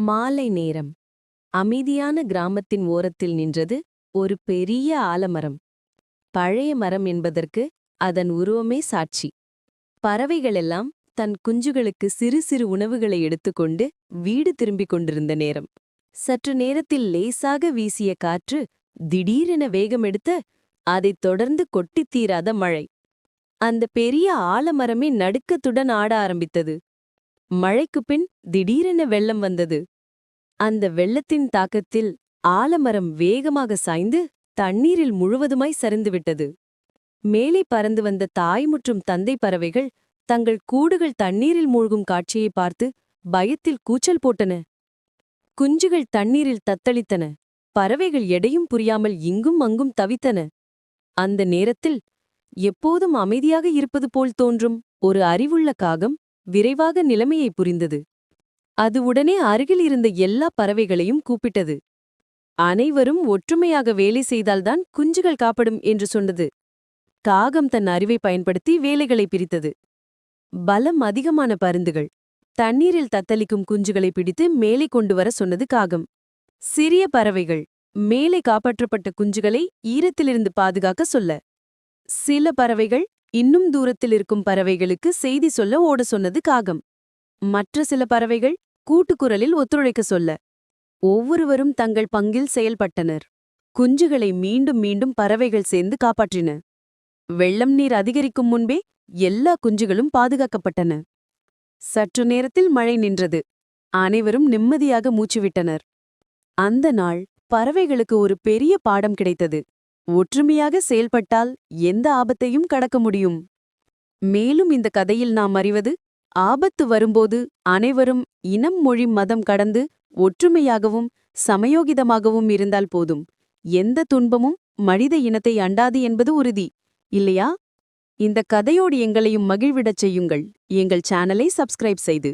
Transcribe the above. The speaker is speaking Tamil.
மாலை நேரம். அமைதியான கிராமத்தின் ஓரத்தில் நின்றது ஒரு பெரிய ஆலமரம். பழைய மரம் என்பதற்கு அதன் உருவமே சாட்சி. பறவைகளெல்லாம் தன் குஞ்சுகளுக்கு சிறு சிறு உணவுகளை எடுத்துக்கொண்டு வீடு திரும்பிக் கொண்டிருந்த நேரம். சற்று நேரத்தில் லேசாக வீசிய காற்று திடீரென வேகமெடுத்த அதைத் தொடர்ந்து கொட்டித் தீராத மழை. அந்த பெரிய ஆலமரமே நடுக்கத்துடன் ஆட ஆரம்பித்தது. மழைக்குப் பின் திடீரென வெள்ளம் வந்தது. அந்த வெள்ளத்தின் தாக்கத்தில் ஆலமரம் வேகமாக சாய்ந்து தண்ணீரில் முழுவதுமாய் சரிந்துவிட்டது. மேலே பறந்து வந்த தாய் மற்றும் தந்தை பறவைகள் தங்கள் கூடுகள் தண்ணீரில் மூழ்கும் காட்சியை பார்த்து பயத்தில் கூச்சல் போட்டன. குஞ்சுகள் தண்ணீரில் தத்தளித்தன. பறவைகள் எடையும் புரியாமல் இங்கும் அங்கும் தவித்தன. அந்த நேரத்தில் எப்போதும் அமைதியாக இருப்பது போல் தோன்றும் ஒரு அறிவுள்ள காகம் விரைவாக நிலைமையை புரிந்தது. அது உடனே அருகில் இருந்த எல்லா பறவைகளையும் கூப்பிட்டது. அனைவரும் ஒற்றுமையாக வேலை செய்தால்தான் குஞ்சுகள் காப்படும் என்று சொன்னது. காகம் தன் அறிவை பயன்படுத்தி வேலைகளை பிரித்தது. பலம் அதிகமான பருந்துகள். தண்ணீரில் தத்தளிக்கும் குஞ்சுகளை பிடித்து மேலே கொண்டு வர சொன்னது காகம். சிறிய பறவைகள். மேலே காப்பாற்றப்பட்ட குஞ்சுகளை ஈரத்திலிருந்து பாதுகாக்க சொல்ல. சில பறவைகள் இன்னும் தூரத்தில் இருக்கும் பறவைகளுக்கு செய்தி சொல்ல ஓட சொன்னது காகம். மற்ற சில பறவைகள் கூட்டுக்குரலில் ஒத்துழைக்க சொல்ல. ஒவ்வொருவரும் தங்கள் பங்கில் செயல்பட்டனர். குஞ்சுகளை மீண்டும் மீண்டும் பறவைகள் சேர்ந்து காப்பாற்றின. வெள்ளம் நீர் அதிகரிக்கும் முன்பே எல்லா குஞ்சுகளும் பாதுகாக்கப்பட்டன. சற்று நேரத்தில் மழை நின்றது. அனைவரும் நிம்மதியாக மூச்சுவிட்டனர். அந்த நாள் பறவைகளுக்கு ஒரு பெரிய பாடம் கிடைத்தது. ஒற்றுமையாக செயல்பட்டால் எந்த ஆபத்தையும் கடக்க முடியும். மேலும் இந்த கதையில் நாம் அறிவது ஆபத்து வரும்போது அனைவரும் இனம் மொழி மதம் கடந்து ஒற்றுமையாகவும் சமயோகிதமாகவும் இருந்தால் போதும். எந்த துன்பமும் மனித இனத்தை அண்டாது என்பது உறுதி. இல்லையா? இந்த கதையோடு எங்களையும் மகிழ்விடச் செய்யுங்கள். எங்கள் சேனலை சப்ஸ்கிரைப் செய்து